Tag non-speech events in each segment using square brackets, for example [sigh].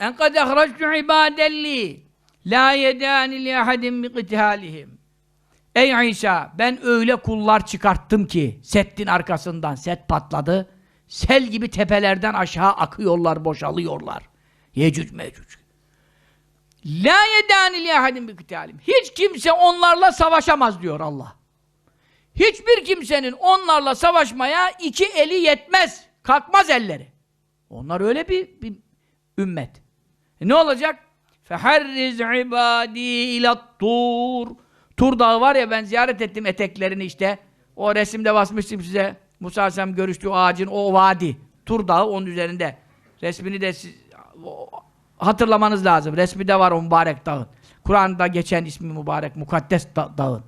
en kad ahraçtu ibadelli la yedani li ahadin bi qitalihim. Ey İsa ben öyle kullar çıkarttım ki settin arkasından set patladı. Sel gibi tepelerden aşağı akıyorlar, boşalıyorlar. Yecüc mecüc. La yedani li ahadin bi qitalihim. Hiç kimse onlarla savaşamaz diyor Allah. Hiçbir kimsenin onlarla savaşmaya iki eli yetmez. Kalkmaz elleri. Onlar öyle bir, bir ümmet. E ne olacak? Feharriz ibadi ilat tur. Tur dağı var ya ben ziyaret ettim eteklerini işte. O resimde basmıştım size. Musa Aleyhisselam görüştüğü ağacın o vadi. Tur dağı onun üzerinde. Resmini de siz, hatırlamanız lazım. Resmi de var o mübarek dağın. Kur'an'da geçen ismi mübarek mukaddes da- dağın.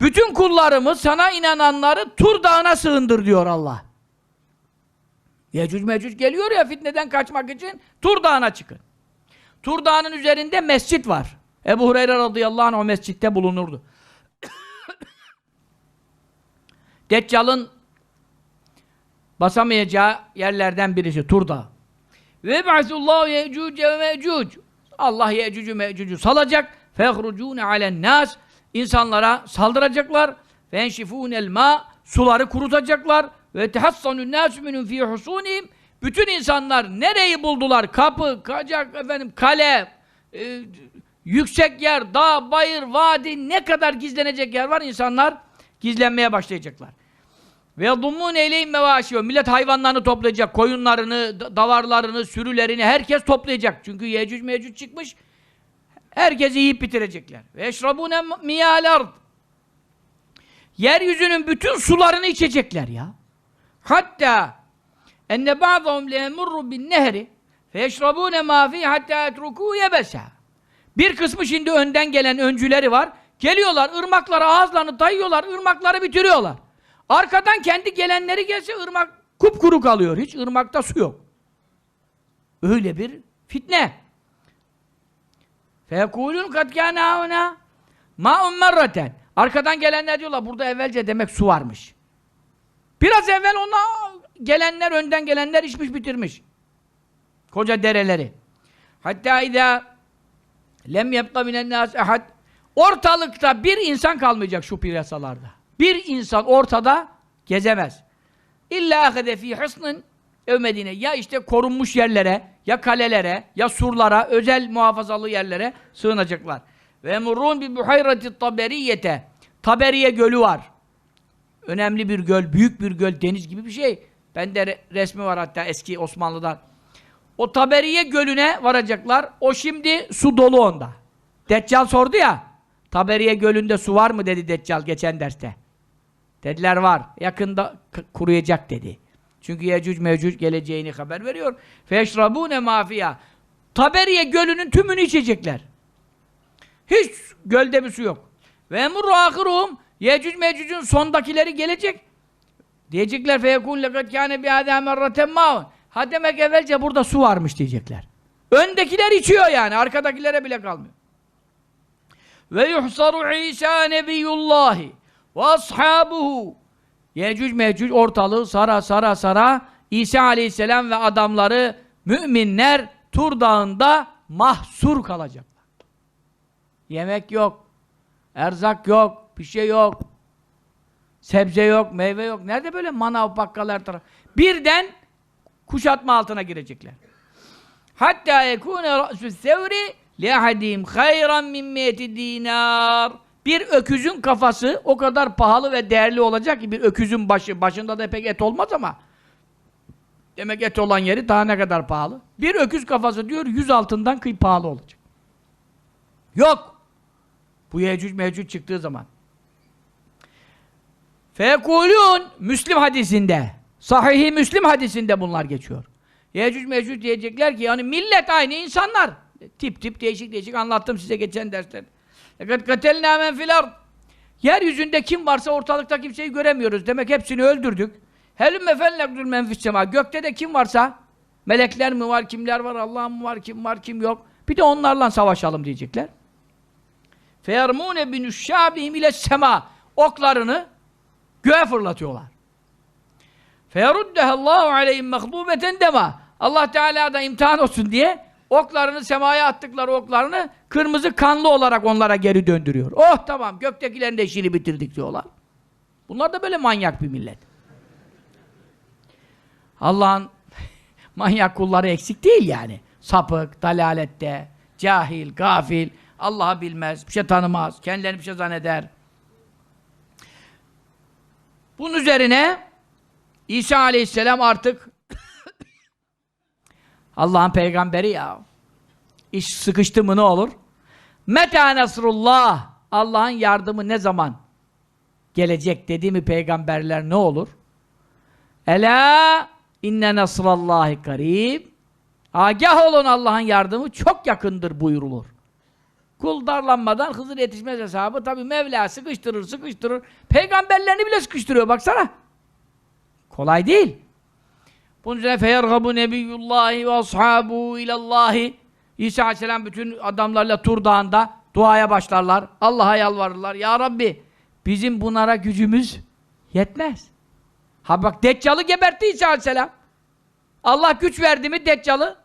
Bütün kullarımı sana inananları Tur dağına sığındır diyor Allah. Yecüc mecüc geliyor ya fitneden kaçmak için Tur dağına çıkın. Tur dağının üzerinde mescit var. Ebu Hureyre radıyallahu anh o mescitte bulunurdu. [coughs] Deccal'ın basamayacağı yerlerden birisi Tur dağı. Ve ba'sullahu ye'cuce ve me'cuc. Allah ye'cucu me'cucu salacak. Fehrucune alen nas. İnsanlara saldıracaklar. Fenşifûnel ma. Suları kurutacaklar. Ve tehassanun nâsü minun fî husûnihim. Bütün insanlar nereyi buldular? Kapı, kacak, efendim, kale, e, yüksek yer, dağ, bayır, vadi, ne kadar gizlenecek yer var insanlar gizlenmeye başlayacaklar. Ve yadummun eyleyim mevaşiyo. Millet hayvanlarını toplayacak. Koyunlarını, da- davarlarını, sürülerini herkes toplayacak. Çünkü Yecüc Mecüc çıkmış. Herkesi yiyip bitirecekler. Ve eşrabune miyal ard. Yeryüzünün bütün sularını içecekler ya. Hatta enne ba'dahum le'emurru bin nehri feyeşrabune ma fi hatta etruku yebesa. Bir kısmı şimdi önden gelen öncüleri var. Geliyorlar ırmaklara ağızlarını dayıyorlar, ırmakları bitiriyorlar. Arkadan kendi gelenleri gelse ırmak kupkuru kalıyor. Hiç ırmakta su yok. Öyle bir fitne. Fekulun kad kâne hauna ma'un merraten. Arkadan gelenler diyorlar burada evvelce demek su varmış. Biraz evvel ona gelenler önden gelenler içmiş bitirmiş. Koca dereleri. Hatta idâ lem yebqa minen ehad Ortalıkta bir insan kalmayacak şu piyasalarda. Bir insan ortada gezemez. İlla ahede fî hısnın ev Medine. Ya işte korunmuş yerlere, ya kalelere, ya surlara, özel muhafazalı yerlere sığınacaklar. Ve murrun bi buhayrati taberiyete. Taberiye gölü var. Önemli bir göl, büyük bir göl, deniz gibi bir şey. Bende re- resmi var hatta eski Osmanlı'dan. O Taberiye gölüne varacaklar. O şimdi su dolu onda. Deccal sordu ya. Taberiye gölünde su var mı dedi Deccal geçen derste. Dediler var. Yakında kuruyacak dedi. Çünkü Yecüc Mecüc geleceğini haber veriyor. Feşrabune mafia. Taberiye gölünün tümünü içecekler. Hiç gölde bir su yok. Ve emurru ahiruhum Yecüc Mecüc'ün sondakileri gelecek. Diyecekler feyekûn lekad kâne bihâdâ merraten mâun. Ha demek evvelce burada su varmış diyecekler. Öndekiler içiyor yani. Arkadakilere bile kalmıyor. Ve yuhsaru İsa nebiyullahi ve ashabuhu. Yecüc mecüc ortalığı sara sara sara İsa aleyhisselam ve adamları müminler Tur dağında mahsur kalacaklar. Yemek yok. Erzak yok. Bir şey yok. Sebze yok, meyve yok. Nerede böyle manav bakkal her taraf? Birden kuşatma altına girecekler. Hatta yekûne ra'sü sevri li ahadim hayran min miyeti dinar. Bir öküzün kafası o kadar pahalı ve değerli olacak ki bir öküzün başı, başında da pek et olmaz ama demek et olan yeri daha ne kadar pahalı? Bir öküz kafası diyor yüz altından kıy pahalı olacak. Yok. Bu Yecüc Mecüc çıktığı zaman. Fekulun Müslim hadisinde Sahih-i Müslim hadisinde bunlar geçiyor. Yecüc Mecüc diyecekler ki yani millet aynı insanlar. Tip tip değişik değişik anlattım size geçen derste. Fakat katelnâ men fil ard. Yeryüzünde kim varsa ortalıkta kimseyi göremiyoruz. Demek hepsini öldürdük. Helümme fellekdül men fis sema. Gökte de kim varsa melekler mi var, kimler var, Allah mı var, kim var, kim yok. Bir de onlarla savaşalım diyecekler. Feyarmûne binüşşâbihim ile sema. Oklarını göğe fırlatıyorlar. Feyeruddehallahu aleyhim mehdûbeten dema. Allah Teala da imtihan olsun diye oklarını semaya attıkları oklarını kırmızı kanlı olarak onlara geri döndürüyor. Oh tamam göktekilerin de işini bitirdik diyorlar. Bunlar da böyle manyak bir millet. Allah'ın [laughs] manyak kulları eksik değil yani. Sapık, dalalette, cahil, gafil, Allah'ı bilmez, bir şey tanımaz, kendilerini bir şey zanneder. Bunun üzerine İsa aleyhisselam artık [coughs] Allah'ın peygamberi ya. İş sıkıştı mı ne olur? Meta nasrullah. Allah'ın yardımı ne zaman gelecek dedi mi peygamberler ne olur? Ela inne nasrallahi karib. Agah olun Allah'ın yardımı çok yakındır buyurulur. Kul darlanmadan Hızır yetişmez hesabı. Tabi Mevla sıkıştırır, sıkıştırır. Peygamberlerini bile sıkıştırıyor baksana. Kolay değil. Bunun üzerine feyergabu nebiyyullahi ve ashabu ilallahi. İsa aleyhisselam bütün adamlarla Tur Dağı'nda duaya başlarlar. Allah'a yalvarırlar. Ya Rabbi bizim bunlara gücümüz yetmez. Ha bak Deccal'ı gebertti İsa aleyhisselam. Allah güç verdi mi Deccal'ı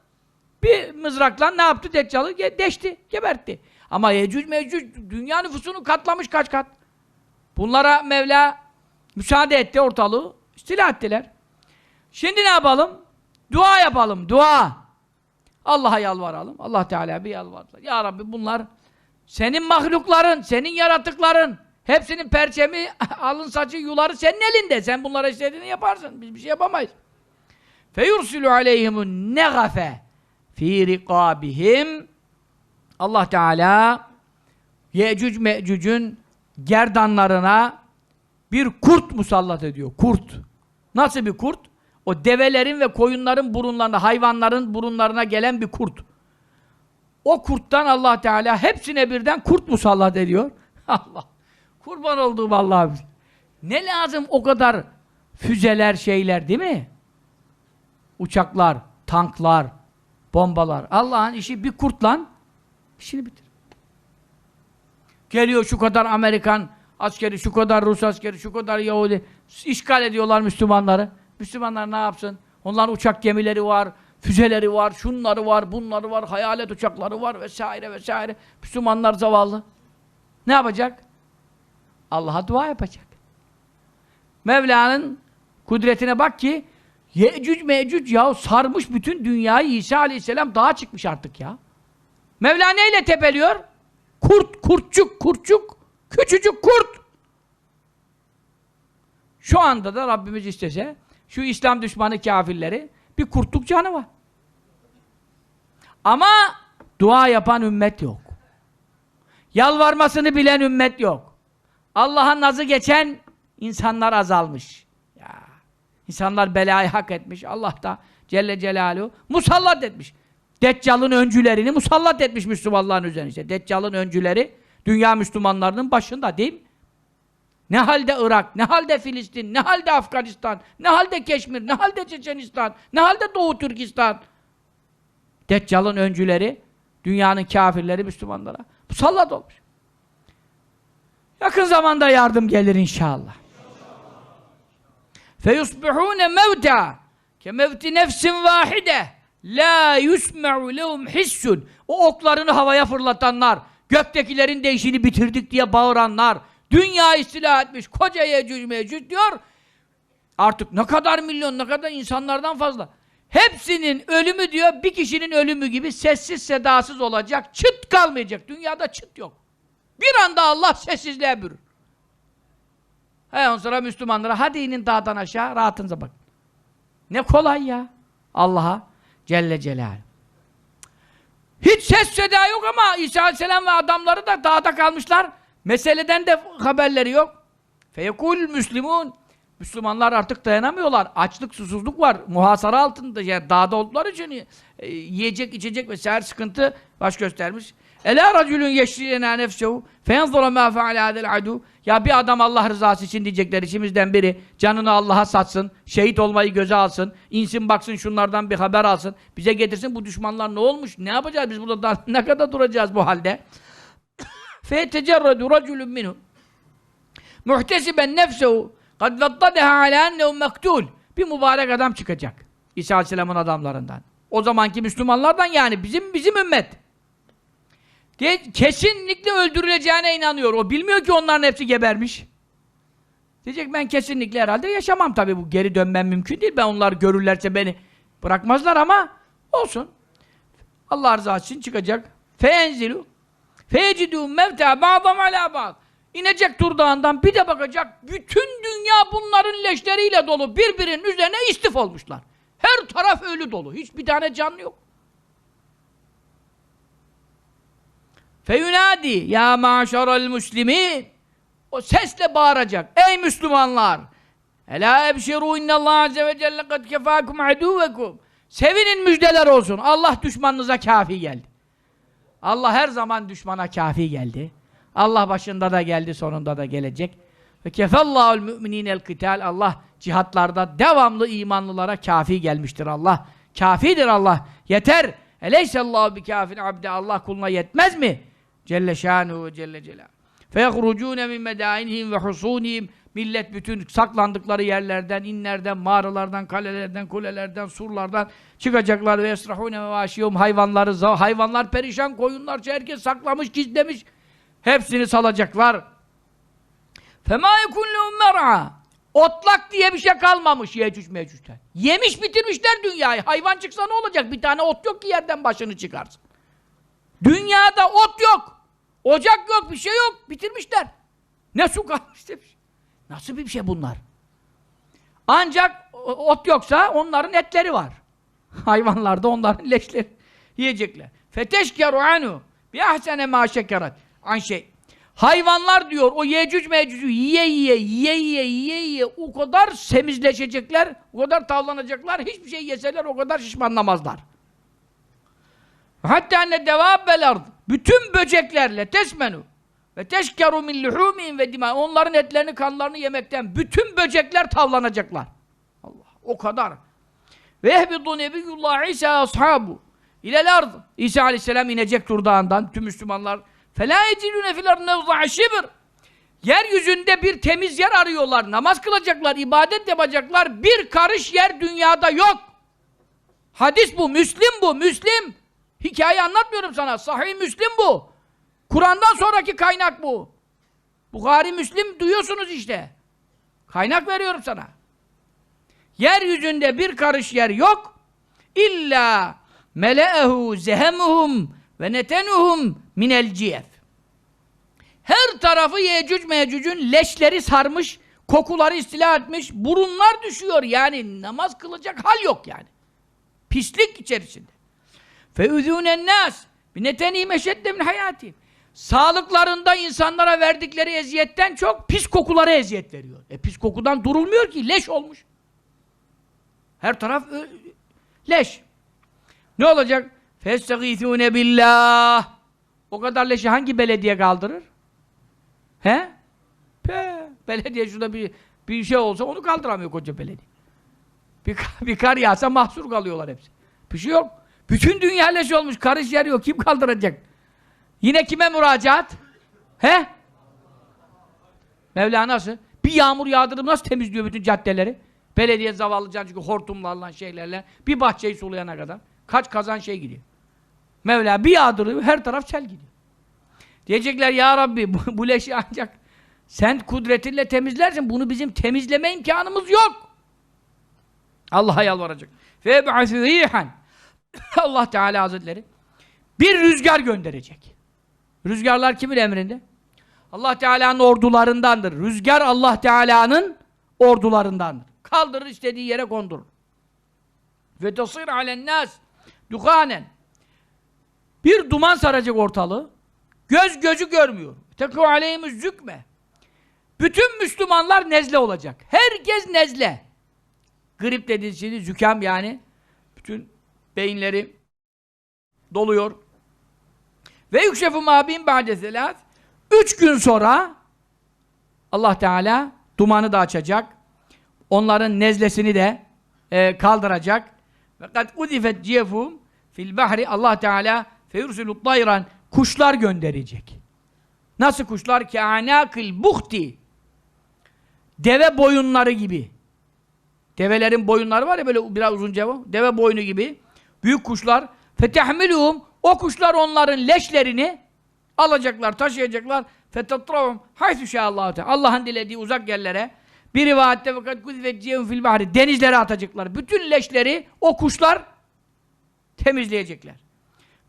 bir mızrakla ne yaptı Deccal'ı? Ge deşti, gebertti. Ama Yecüc Mecüc dünya nüfusunu katlamış kaç kat. Bunlara Mevla müsaade etti ortalığı. istila ettiler. Şimdi ne yapalım? Dua yapalım, dua. Allah'a yalvaralım. Allah Teala bir yalvardılar. Ya Rabbi bunlar senin mahlukların, senin yaratıkların. Hepsinin perçemi, [laughs] alın saçı, yuları senin elinde. Sen bunlara istediğini yaparsın. Biz bir şey yapamayız. Feyursilü aleyhimun negafe fi rikabihim Allah Teala Yecüc Mecüc'ün gerdanlarına bir kurt musallat ediyor. Kurt. Nasıl bir kurt? O develerin ve koyunların burunlarına, hayvanların burunlarına gelen bir kurt. O kurttan Allah Teala hepsine birden kurt musallat ediyor. [laughs] Allah. Kurban olduğum Allah'ım. Ne lazım o kadar füzeler, şeyler değil mi? Uçaklar, tanklar, bombalar. Allah'ın işi bir kurtla işini bitir. Geliyor şu kadar Amerikan askeri, şu kadar Rus askeri, şu kadar Yahudi işgal ediyorlar Müslümanları. Müslümanlar ne yapsın? Onların uçak gemileri var, füzeleri var, şunları var, bunları var, hayalet uçakları var vesaire vesaire. Müslümanlar zavallı. Ne yapacak? Allah'a dua yapacak. Mevla'nın kudretine bak ki Yecüc Mecüc ya sarmış bütün dünyayı İsa Aleyhisselam dağa çıkmış artık ya. Mevla neyle tepeliyor? Kurt, kurtçuk, kurtçuk, küçücük kurt. Şu anda da Rabbimiz istese şu İslam düşmanı kafirleri bir kurtluk canı var. Ama dua yapan ümmet yok. Yalvarmasını bilen ümmet yok. Allah'ın nazı geçen insanlar azalmış. Ya. İnsanlar belayı hak etmiş. Allah da Celle Celaluhu musallat etmiş. Deccal'ın öncülerini musallat etmiş Müslümanların üzerine. İşte Deccal'ın öncüleri dünya Müslümanlarının başında değil mi? Ne halde Irak, ne halde Filistin, ne halde Afganistan, ne halde Keşmir, ne halde Çeçenistan, ne halde Doğu Türkistan. Deccal'ın öncüleri, dünyanın kafirleri Müslümanlara musallat olmuş. Yakın zamanda yardım gelir inşallah. فَيُصْبِحُونَ مَوْتًا كَمَوْتِ نَفْسٍ وَاحِدَةٍ La yusme'u lehum hissun. O oklarını havaya fırlatanlar, göktekilerin de işini bitirdik diye bağıranlar, dünya istila etmiş, koca Yecüc Mecüc diyor. Artık ne kadar milyon, ne kadar insanlardan fazla. Hepsinin ölümü diyor, bir kişinin ölümü gibi sessiz sedasız olacak, çıt kalmayacak. Dünyada çıt yok. Bir anda Allah sessizliğe bürür. He on sonra Müslümanlara hadi inin dağdan aşağı rahatınıza bak. Ne kolay ya. Allah'a Celle Celal. Hiç ses seda yok ama İsa Aleyhisselam ve adamları da dağda kalmışlar. Meseleden de haberleri yok. Feyekul Müslümun. Müslümanlar artık dayanamıyorlar. Açlık, susuzluk var. Muhasara altında. Yani dağda oldukları için e, yiyecek, içecek vesaire sıkıntı baş göstermiş. Ela racülün yeşriyena nefsehu feyanzura ma feale hadel adu Ya bir adam Allah rızası için diyecekler içimizden biri canını Allah'a satsın, şehit olmayı göze alsın, insin baksın şunlardan bir haber alsın, bize getirsin bu düşmanlar ne olmuş, ne yapacağız biz burada daha ne kadar duracağız bu halde? [coughs] fe tecerredu racülün minhu muhtesiben nefsehu kad vettadeha ala ennehu mektul bir mübarek adam çıkacak İsa Aleyhisselam'ın adamlarından. O zamanki Müslümanlardan yani bizim bizim ümmet. Kesinlikle öldürüleceğine inanıyor. O bilmiyor ki onların hepsi gebermiş. Diyecek ben kesinlikle herhalde yaşamam tabii bu geri dönmem mümkün değil. Ben onlar görürlerse beni bırakmazlar ama olsun. Allah rızası için çıkacak. Feenzilu fecidû mevtâ ba'dam alâ ba'd. İnecek Tur Dağı'ndan bir de bakacak bütün dünya bunların leşleriyle dolu birbirinin üzerine istif olmuşlar. Her taraf ölü dolu. Hiçbir tane canlı yok. Feyunadi ya maşaral muslimin o sesle bağıracak. Ey Müslümanlar! Ela ebşiru innallah azze ve celle kad kefâkum adûvekum. Sevinin müjdeler olsun. Allah düşmanınıza kafi geldi. Allah her zaman düşmana kafi geldi. Allah başında da geldi, sonunda da gelecek. Ve kefallahul müminînel kıtal. Allah cihatlarda devamlı imanlılara kafi gelmiştir Allah. Kafidir Allah. Yeter. Eleysallahu bi kafin abde. Allah kuluna yetmez mi? Celle şanuhu ve celle celal. Feyhrucune min medainihim ve husunihim. Millet bütün saklandıkları yerlerden, inlerden, mağaralardan, kalelerden, kulelerden, surlardan çıkacaklar ve esrahune mevaşiyum hayvanları, hayvanlar perişan, koyunlar herkes saklamış, gizlemiş. Hepsini salacaklar. Fema yekunlu mer'a. Otlak diye bir şey kalmamış Yecüc Mecüc'ten. Yemiş bitirmişler dünyayı. Hayvan çıksa ne olacak? Bir tane ot yok ki yerden başını çıkarsın. Dünyada ot yok. Ocak yok, bir şey yok. Bitirmişler. Ne su kalmış demiş. Nasıl bir şey bunlar? Ancak ot yoksa onların etleri var. [laughs] Hayvanlarda onların leşleri yiyecekler. Feteşkeru anu bi ahsene ma şekerat an şey. Hayvanlar diyor o Yecüc Mecüc'ü yiye yiye yiye yiye yiye yiye o kadar semizleşecekler, o kadar tavlanacaklar, hiçbir şey yeseler o kadar şişmanlamazlar. Hatta ne devabbel ard. Bütün böceklerle tesmenu ve teşkeru min luhumihim ve dima. Onların etlerini, kanlarını yemekten bütün böcekler tavlanacaklar. Allah o kadar. Ve ehbidu nebiyullah İsa ashabu ilel ard. İsa aleyhisselam inecek Tur tüm Müslümanlar. Fela yecidune fil nevza'a şibr. Yeryüzünde bir temiz yer arıyorlar. Namaz kılacaklar, ibadet yapacaklar. Bir karış yer dünyada yok. Hadis bu, Müslim bu, Müslim. Hikaye anlatmıyorum sana. Sahih Müslim bu. Kur'an'dan sonraki kaynak bu. Bukhari Müslim duyuyorsunuz işte. Kaynak veriyorum sana. Yeryüzünde bir karış yer yok. İlla mele'ehu zehemuhum ve netenuhum minel ciyef. Her tarafı Yecüc Mecüc'ün leşleri sarmış, kokuları istila etmiş, burunlar düşüyor. Yani namaz kılacak hal yok yani. Pislik içerisinde. Feuzûnen nâs binetenî meşedde min hayâtîm. Sağlıklarında insanlara verdikleri eziyetten çok pis kokulara eziyet veriyor. E pis kokudan durulmuyor ki, leş olmuş. Her taraf leş. Ne olacak? Festagîthûne billah. O kadar leşi hangi belediye kaldırır? He? Pe, belediye şurada bir bir şey olsa onu kaldıramıyor koca belediye. Bir, bir kar yağsa mahsur kalıyorlar hepsi. Bir şey yok. Bütün dünya leş olmuş. Karış yer yok. Kim kaldıracak? Yine kime müracaat? He? Mevla nasıl? Bir yağmur yağdırıp nasıl temizliyor bütün caddeleri? Belediye zavallıcan çünkü hortumlarla şeylerle bir bahçeyi sulayana kadar. Kaç kazan şey gidiyor. Mevla bir yağdırıyor her taraf sel gidiyor. Diyecekler ya Rabbi bu, bu leşi ancak sen kudretinle temizlersin. Bunu bizim temizleme imkanımız yok. Allah'a yalvaracak. Feb'asü rihan. [laughs] Allah Teala Hazretleri bir rüzgar gönderecek. Rüzgarlar kimin emrinde? Allah Teala'nın ordularındandır. Rüzgar Allah Teala'nın ordularındandır. Kaldırır istediği yere kondurur. Ve tasir alennâs duhanen. Bir duman saracak ortalığı. Göz gözü görmüyor. Tekû aleyhimiz zükme. Bütün Müslümanlar nezle olacak. Herkes nezle. Grip dediğiniz şey zükam yani. Bütün beyinleri doluyor. Ve yükşefu mâbîn ba'de selâs. Üç gün sonra Allah Teala dumanı da açacak. Onların nezlesini de e, kaldıracak. Kad udifet ciyefum fil bahri Allah Teala feyursilut tayran kuşlar gönderecek. Nasıl kuşlar? Ki anakil buhti deve boyunları gibi. Develerin boyunları var ya böyle biraz uzun cevap. Deve boynu gibi. Büyük kuşlar fetehmiluhum o kuşlar onların leşlerini alacaklar, taşıyacaklar. Fetatravum haythu şaallahu teala. Allah'ın dilediği uzak yerlere bir rivayette fakat kuzveciyehum fil bahri denizlere atacaklar. Bütün leşleri o kuşlar temizleyecekler.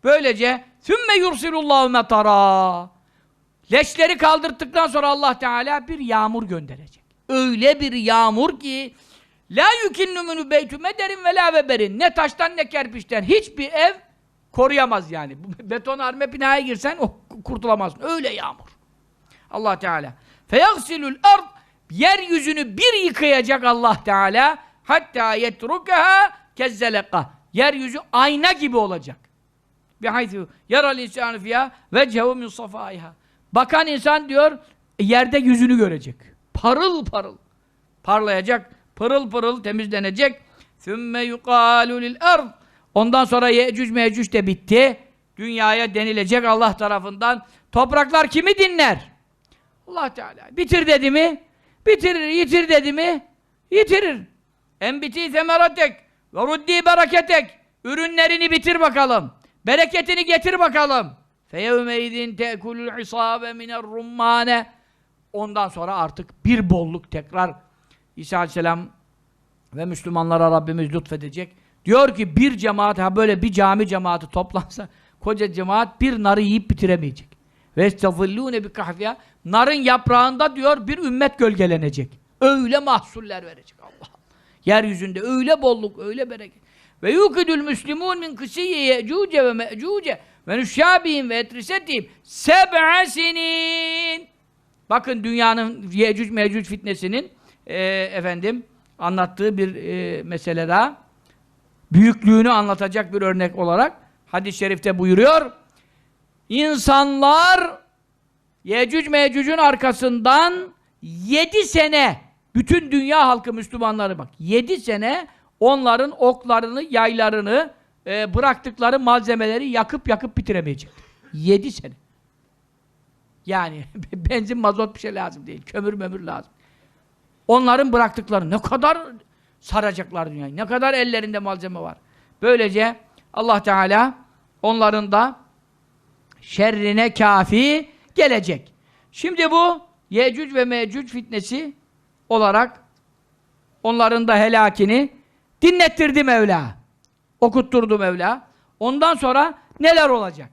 Böylece sümme yursilullahu metara. Leşleri kaldırttıktan sonra Allah Teala bir yağmur gönderecek. Öyle bir yağmur ki la yukinnu minü beytü mederin ve la veberin. Ne taştan ne kerpiçten hiçbir ev koruyamaz yani. Beton arme binaya girsen oh, kurtulamazsın. Öyle yağmur. Allah Teala. Feyagsilul ard yeryüzünü bir yıkayacak Allah Teala hatta yetrukaha kezzeleka. Yeryüzü ayna gibi olacak. Bihaythu yaral insanu fiyâ vecehu min safâiha. Bakan insan diyor yerde yüzünü görecek. Parıl parıl. Parlayacak, pırıl pırıl temizlenecek. Sümme yuqalu lil ard. Ondan sonra Yecüc Mecüc de bitti. Dünyaya denilecek Allah tarafından. Topraklar kimi dinler? Allah Teala. Bitir dedi mi? Bitirir. Yitir dedi mi? Yitirir. Enbiti semeratek ve ruddi bereketek. Ürünlerini bitir bakalım. Bereketini getir bakalım. Feyevmeydin tekulul isabe miner rummane. Ondan sonra artık bir bolluk tekrar İsa Aleyhisselam ve Müslümanlara Rabbimiz lütfedecek. Diyor ki bir cemaat, ha böyle bir cami cemaati toplansa [laughs] koca cemaat bir narı yiyip bitiremeyecek. Ve estazillûne bi kahfiya narın yaprağında diyor bir ümmet gölgelenecek. Öyle mahsuller verecek Allah. Yeryüzünde öyle bolluk, öyle bereket. Ve yukidül müslimûn min kısiyye ye'cûce ve me'cûce ve nüşşâbihim ve etrisetihim seb'e sinin. Bakın dünyanın Yecüc Mecüc fitnesinin e, efendim anlattığı bir e, mesele daha. Büyüklüğünü anlatacak bir örnek olarak hadis-i şerifte buyuruyor. İnsanlar Yecüc Mecüc'ün arkasından yedi sene bütün dünya halkı Müslümanları bak yedi sene onların oklarını, yaylarını e, bıraktıkları malzemeleri yakıp yakıp bitiremeyecek. Yedi sene. Yani [laughs] benzin, mazot bir şey lazım değil. Kömür mömür lazım. Onların bıraktıkları ne kadar saracaklar dünyayı. Ne kadar ellerinde malzeme var. Böylece Allah Teala onların da şerrine kafi gelecek. Şimdi bu Yecüc ve Mecüc fitnesi olarak onların da helakini dinlettirdi Mevla. Okutturdu Mevla. Ondan sonra neler olacak?